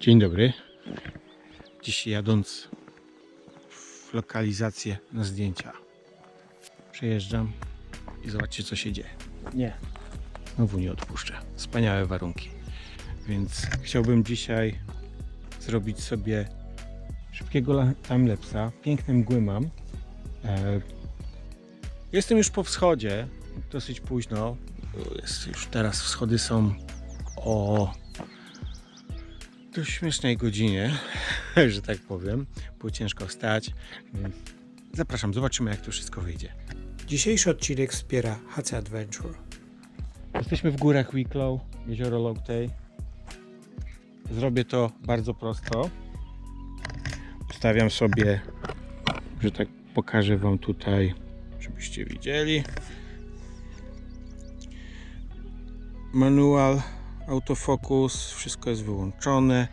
Dzień dobry. Dziś jadąc w lokalizację na zdjęcia. Przejeżdżam i zobaczcie co się dzieje. Nie. Znowu nie odpuszczę. Wspaniałe warunki. Więc chciałbym dzisiaj zrobić sobie szybkiego la- timelapsa. Piękne mgły mam. E, Jestem już po wschodzie. Dosyć późno. Jest już teraz wschody są o dość śmiesznej godzinie, że tak powiem. Było ciężko wstać. więc Zapraszam, zobaczymy jak to wszystko wyjdzie. Dzisiejszy odcinek wspiera HC Adventure. Jesteśmy w górach Wicklow, jezioro Loughtay. Zrobię to bardzo prosto. Ustawiam sobie, że tak pokażę Wam tutaj, żebyście widzieli. Manual, autofokus, wszystko jest wyłączone.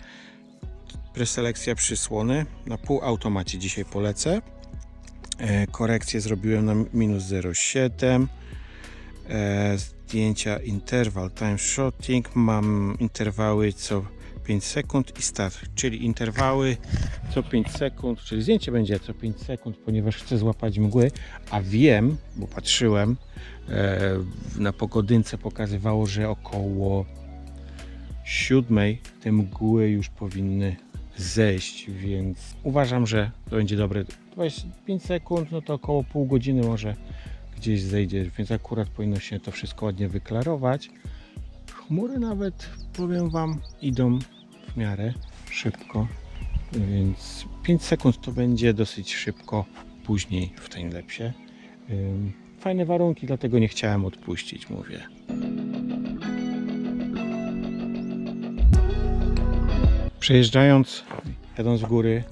Preselekcja przysłony. Na półautomacie dzisiaj polecę. E, korekcję zrobiłem na minus 0,7 e, zdjęcia interwał time shooting mam interwały co 5 sekund i start czyli interwały co 5 sekund czyli zdjęcie będzie co 5 sekund ponieważ chcę złapać mgły a wiem bo patrzyłem e, na pogodynce pokazywało że około siódmej te mgły już powinny zejść więc uważam że to będzie dobre 25 sekund no to około pół godziny może gdzieś zejdzie, więc akurat powinno się to wszystko ładnie wyklarować. Chmury nawet, powiem Wam, idą w miarę szybko, więc 5 sekund to będzie dosyć szybko później w timelapsie. Ym, Fajne warunki, dlatego nie chciałem odpuścić, mówię. Przejeżdżając, jadąc w góry,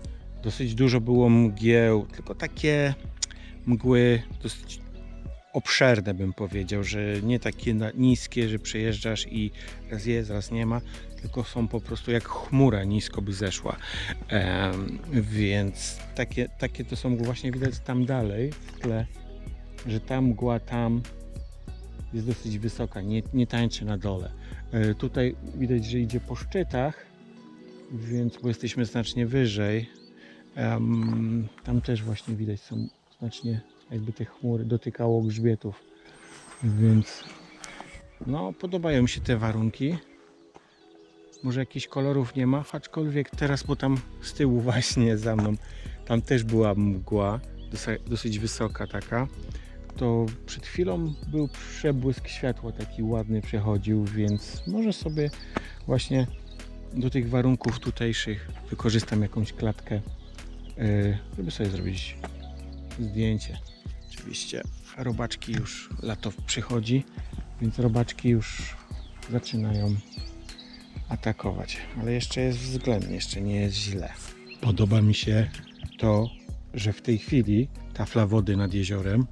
dosyć dużo było mgieł, tylko takie mgły dosyć obszerne bym powiedział, że nie takie niskie, że przejeżdżasz i raz jest, raz nie ma, tylko są po prostu jak chmura nisko by zeszła. Em, więc takie, takie to są właśnie widać tam dalej w tle, że ta mgła tam jest dosyć wysoka, nie, nie tańczy na dole. E, tutaj widać, że idzie po szczytach, więc bo jesteśmy znacznie wyżej. Em, tam też właśnie widać są znacznie jakby te chmury dotykało grzbietów. Więc no podobają mi się te warunki. Może jakichś kolorów nie ma, aczkolwiek teraz, bo tam z tyłu właśnie za mną, tam też była mgła, dosyć wysoka taka, to przed chwilą był przebłysk światła taki ładny przechodził, więc może sobie właśnie do tych warunków tutejszych wykorzystam jakąś klatkę, yy, żeby sobie zrobić zdjęcie. Oczywiście robaczki już lato przychodzi, więc robaczki już zaczynają atakować, ale jeszcze jest względnie, jeszcze nie jest źle. Podoba mi się to, że w tej chwili tafla wody nad jeziorem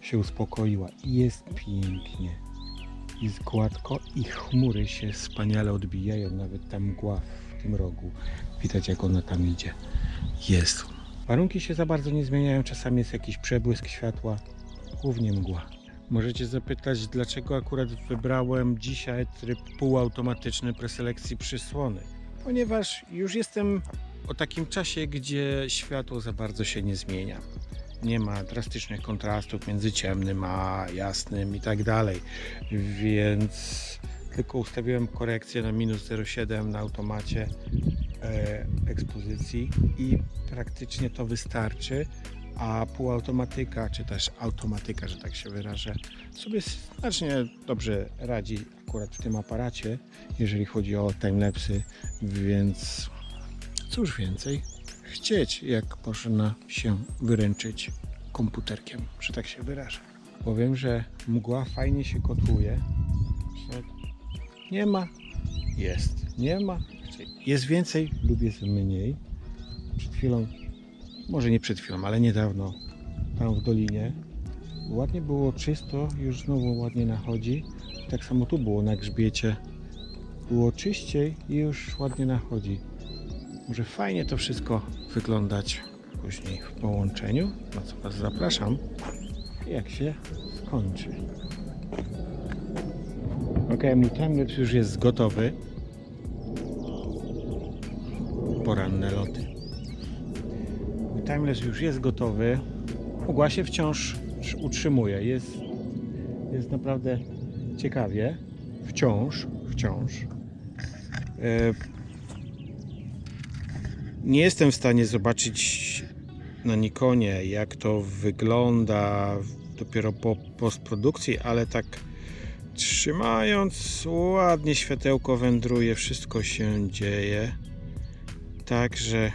się uspokoiła i jest pięknie. Jest gładko i chmury się wspaniale odbijają, nawet ta mgła w tym rogu. Widać jak ona tam idzie. Jest Warunki się za bardzo nie zmieniają, czasami jest jakiś przebłysk światła, głównie mgła. Możecie zapytać, dlaczego akurat wybrałem dzisiaj tryb półautomatyczny preselekcji przysłony. Ponieważ już jestem o takim czasie, gdzie światło za bardzo się nie zmienia. Nie ma drastycznych kontrastów między ciemnym a jasnym i tak dalej. Więc tylko ustawiłem korekcję na minus 0,7 na automacie e, ekspozycji i praktycznie to wystarczy, a półautomatyka, czy też automatyka, że tak się wyrażę, sobie znacznie dobrze radzi akurat w tym aparacie, jeżeli chodzi o timelapsy, więc cóż więcej chcieć, jak można się wyręczyć komputerkiem, że tak się wyrażę. Powiem, że mgła fajnie się kotłuje. Nie ma, jest. Nie ma, jest więcej lub jest mniej. Przed chwilą, może nie przed chwilą, ale niedawno, tam w dolinie, ładnie było czysto, już znowu ładnie nachodzi. Tak samo tu było na grzbiecie. Było czyściej i już ładnie nachodzi. Może fajnie to wszystko wyglądać później w połączeniu, na co Was zapraszam, jak się skończy. Ok, mój timelapse już jest gotowy. poranne loty. Mój timeless już jest gotowy. Mgła się wciąż utrzymuje. Jest, jest naprawdę ciekawie. Wciąż, wciąż. E, nie jestem w stanie zobaczyć na Nikonie, jak to wygląda dopiero po postprodukcji, ale tak trzymając ładnie światełko wędruje, wszystko się dzieje. Także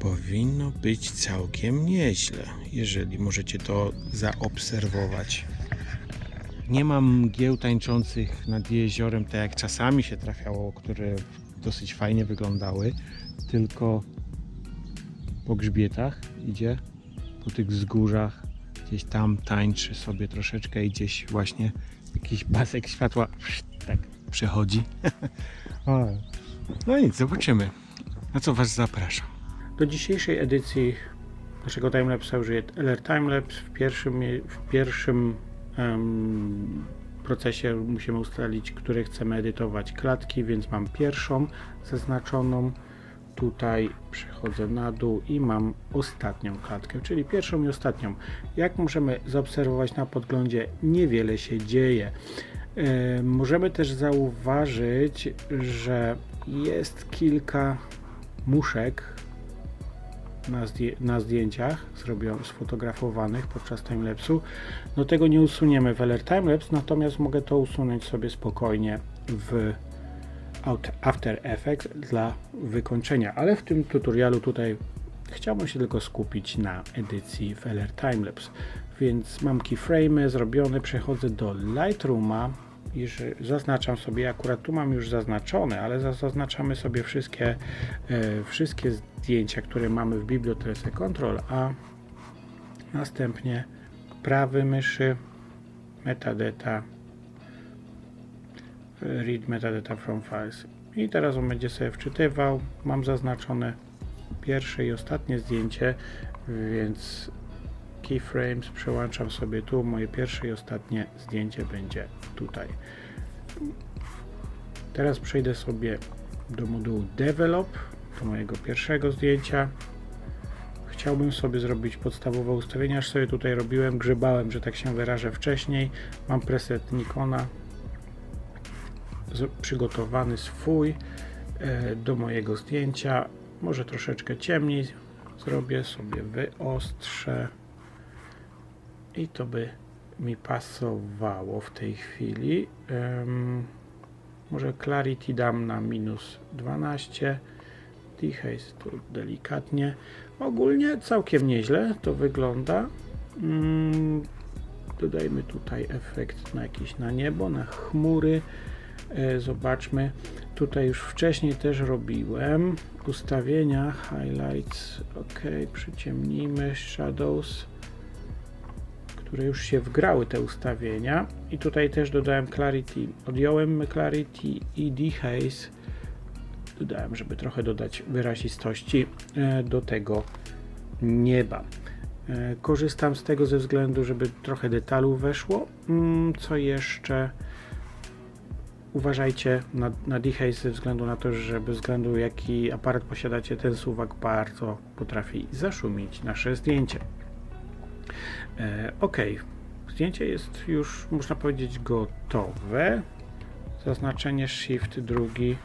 powinno być całkiem nieźle, jeżeli możecie to zaobserwować. Nie mam mgieł tańczących nad jeziorem, tak jak czasami się trafiało, które dosyć fajnie wyglądały, tylko po grzbietach idzie, po tych wzgórzach, gdzieś tam tańczy sobie troszeczkę i gdzieś właśnie jakiś pasek światła tak przechodzi. No nic, zobaczymy. Na co Was zapraszam. Do dzisiejszej edycji naszego timelapsa użyję LR Timelapse. W pierwszym, w pierwszym em, procesie musimy ustalić, które chcemy edytować klatki, więc mam pierwszą zaznaczoną. Tutaj przechodzę na dół i mam ostatnią klatkę, czyli pierwszą i ostatnią. Jak możemy zaobserwować na podglądzie, niewiele się dzieje. E, Możemy też zauważyć, że jest kilka muszek na, zdję- na zdjęciach sfotografowanych podczas timelapsu. No tego nie usuniemy w LR Timelapse, natomiast mogę to usunąć sobie spokojnie w After Effects dla wykończenia, ale w tym tutorialu tutaj chciałbym się tylko skupić na edycji w LR Timelapse. Więc mam keyframe zrobione, przechodzę do Lightrooma i że zaznaczam sobie, akurat tu mam już zaznaczone, ale za- zaznaczamy sobie wszystkie, e, wszystkie zdjęcia, które mamy w bibliotece Ctrl A. Następnie prawy myszy, metadata, read metadata from files. I teraz on będzie sobie wczytywał. Mam zaznaczone pierwsze i ostatnie zdjęcie, więc keyframes przełączam sobie tu. Moje pierwsze i ostatnie zdjęcie będzie tutaj. Teraz przejdę sobie do modułu Develop, do mojego pierwszego zdjęcia. Chciałbym sobie zrobić podstawowe ustawienia, aż sobie tutaj robiłem, grzebałem, że tak się wyrażę wcześniej. Mam preset Nikona przygotowany swój e, do mojego zdjęcia. Może troszeczkę ciemniej zrobię sobie wyostrzę i to by mi pasowało w tej chwili. Em, może clarity dam na minus 12. Dehaze tu delikatnie. Ogólnie całkiem nieźle to wygląda. Mm, dodajmy tutaj efekt na jakiś na niebo, na chmury. E, Zobaczmy. Tutaj już wcześniej też robiłem ustawienia, highlights, ok, przyciemnijmy, shadows, które już się wgrały te ustawienia i tutaj też dodałem clarity, odjąłem clarity i dehaze, dodałem, żeby trochę dodać wyrazistości e, do tego nieba. E, Korzystam z tego ze względu, żeby trochę detalu weszło. Mm, Co jeszcze? Uważajcie na, na dehaze ze względu na to, że bez względu jaki aparat posiadacie, ten suwak bardzo potrafi zaszumić nasze zdjęcie. E, ok, zdjęcie jest już, można powiedzieć, gotowe. Zaznaczenie Shift drugi.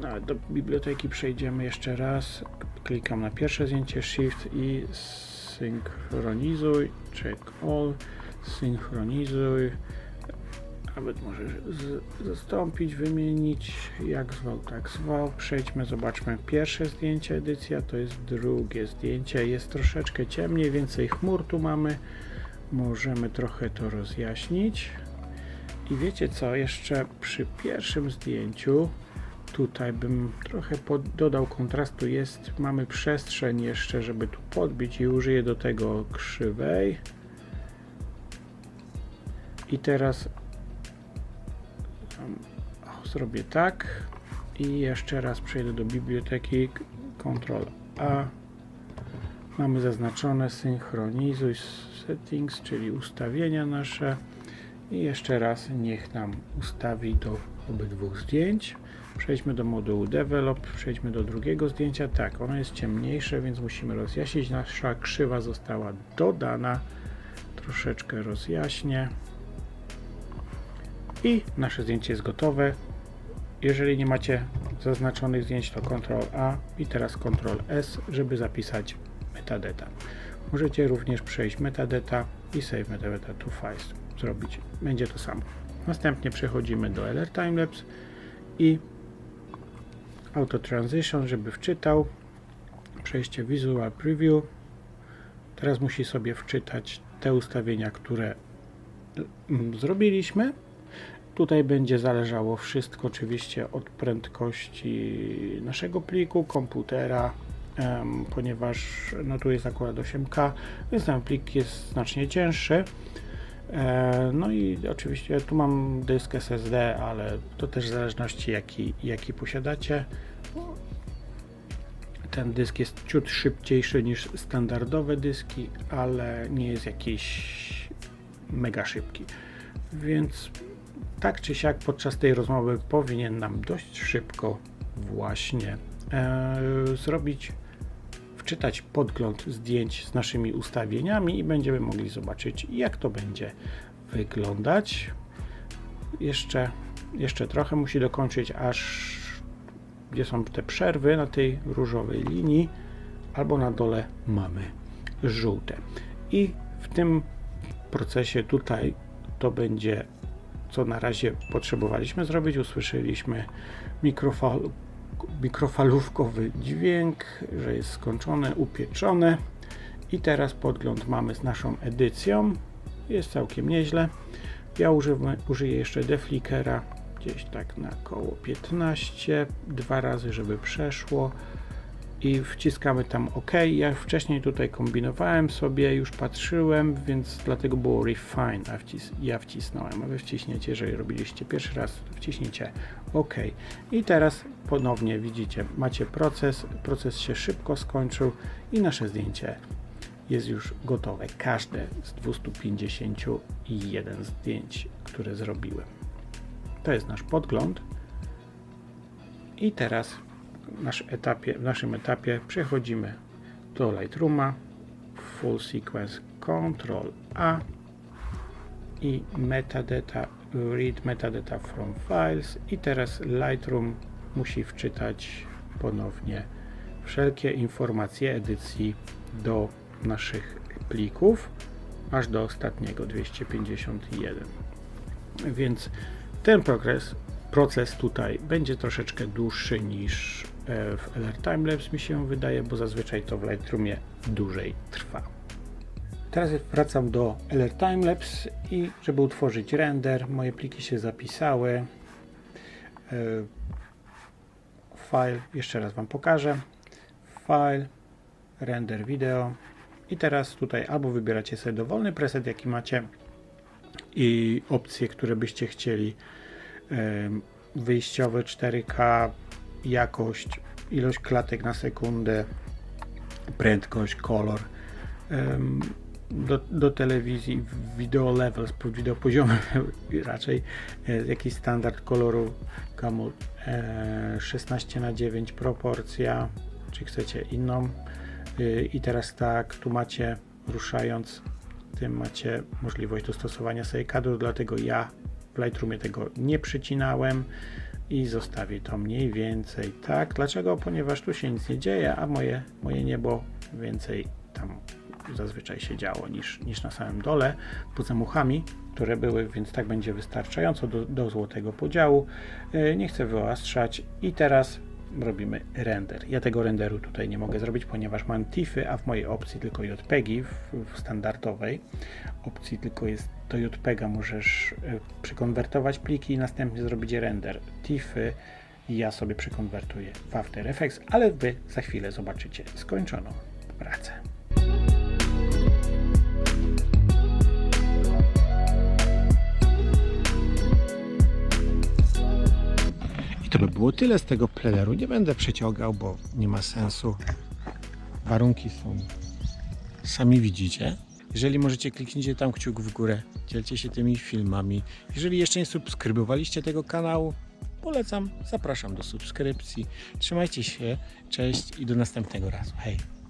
No, do biblioteki przejdziemy jeszcze raz. Klikam na pierwsze zdjęcie Shift i synchronizuj, check all, synchronizuj. Nawet może zastąpić, wymienić, jak zwał, tak zwał. Przejdźmy, zobaczmy pierwsze zdjęcie, edycja, to jest drugie zdjęcie. Jest troszeczkę ciemniej, więcej chmur tu mamy. Możemy trochę to rozjaśnić. I wiecie co, jeszcze przy pierwszym zdjęciu tutaj bym trochę pod, dodał kontrastu. Jest, mamy przestrzeń jeszcze, żeby tu podbić i użyję do tego krzywej. I teraz zrobię tak i jeszcze raz przejdę do biblioteki Ctrl A mamy zaznaczone synchronizuj settings czyli ustawienia nasze I jeszcze raz niech nam ustawi do obydwu zdjęć. Przejdźmy do modułu Develop, przejdźmy do drugiego zdjęcia. Tak, ono jest ciemniejsze, więc musimy rozjaśnić. Nasza krzywa została dodana. Troszeczkę rozjaśnię. I nasze zdjęcie jest gotowe. Jeżeli nie macie zaznaczonych zdjęć, to Ctrl A i teraz Ctrl S, żeby zapisać metadata. Możecie również przejść metadata i save metadata to files zrobić. Będzie to samo. Następnie przechodzimy do LR Timelapse i Auto Transition, żeby wczytał. Przejście Visual Preview. Teraz musi sobie wczytać te ustawienia, które mm, zrobiliśmy. Tutaj będzie zależało wszystko oczywiście od prędkości naszego pliku, komputera, ponieważ no tu jest akurat 8K, więc ten plik jest znacznie cięższy. E, no i oczywiście tu mam dysk SSD, ale to też w zależności jaki, jaki posiadacie. Ten dysk jest ciut szybciejszy niż standardowe dyski, ale nie jest jakiś mega szybki. Więc tak czy siak podczas tej rozmowy powinien nam dość szybko właśnie e, zrobić, wczytać podgląd zdjęć z naszymi ustawieniami i będziemy mogli zobaczyć jak to będzie wyglądać. Jeszcze, jeszcze trochę musi dokończyć aż gdzie są te przerwy na tej różowej linii albo na dole mamy żółte. I w tym procesie tutaj to będzie co na razie potrzebowaliśmy zrobić. Usłyszeliśmy mikrofal, mikrofalówkowy dźwięk, że jest skończone, upieczone. I teraz podgląd mamy z naszą edycją. Jest całkiem nieźle. Ja używam, użyję jeszcze deflickera gdzieś tak na około 15, dwa razy, żeby przeszło i wciskamy tam OK. Ja wcześniej tutaj kombinowałem sobie, już patrzyłem, więc dlatego było refine, a wcis ja wcisnąłem, a wy wciśniecie, jeżeli robiliście pierwszy raz, to wciśnijcie OK. I teraz ponownie widzicie, macie proces, proces się szybko skończył i nasze zdjęcie jest już gotowe. Każde z 251 zdjęć, które zrobiłem. To jest nasz podgląd. I teraz etapie, w naszym etapie przechodzimy do Lightrooma, Full Sequence Ctrl A i metadata, read metadata from files. I teraz Lightroom musi wczytać ponownie wszelkie informacje edycji do naszych plików aż do ostatniego 251 więc ten progres, proces tutaj będzie troszeczkę dłuższy niż w LR Timelapse mi się wydaje, bo zazwyczaj to w Lightroomie dłużej trwa. Teraz wracam do LR Timelapse i żeby utworzyć render, moje pliki się zapisały. E, File, jeszcze raz Wam pokażę. File, render video i teraz tutaj albo wybieracie sobie dowolny preset, jaki macie, i opcje, które byście chcieli. Em, Wyjściowe 4K, jakość, ilość klatek na sekundę, prędkość, kolor. Do, do telewizji video levels, pod video poziomy raczej e, jakiś standard koloru gamut e, 16 na 9 proporcja, czy chcecie inną. Y, I teraz tak, tu macie ruszając tym macie możliwość dostosowania sobie kadru, dlatego ja w Lightroomie tego nie przycinałem i zostawię to mniej więcej tak. Dlaczego? Ponieważ tu się nic nie dzieje, a moje, moje niebo więcej tam zazwyczaj się działo niż, niż na samym dole, poza muchami, które były, więc tak będzie wystarczająco do, do złotego podziału. Yy, Nie chcę wyostrzać i teraz robimy render. Ja tego renderu tutaj nie mogę zrobić, ponieważ mam TIFy, a w mojej opcji tylko JPEGi, w, standardowej opcji tylko jest do JPEGa możesz e, przekonwertować pliki i następnie zrobić render. TIFy ja sobie przekonwertuję w After Effects, ale Wy za chwilę zobaczycie skończoną pracę. To by było tyle z tego pleneru. Nie będę przeciągał, bo nie ma sensu. Warunki są sami widzicie. Jeżeli możecie, kliknijcie tam kciuk w górę dzielcie się tymi filmami. Jeżeli jeszcze nie subskrybowaliście tego kanału, polecam, zapraszam do subskrypcji. Trzymajcie się, cześć i do następnego razu. Hej!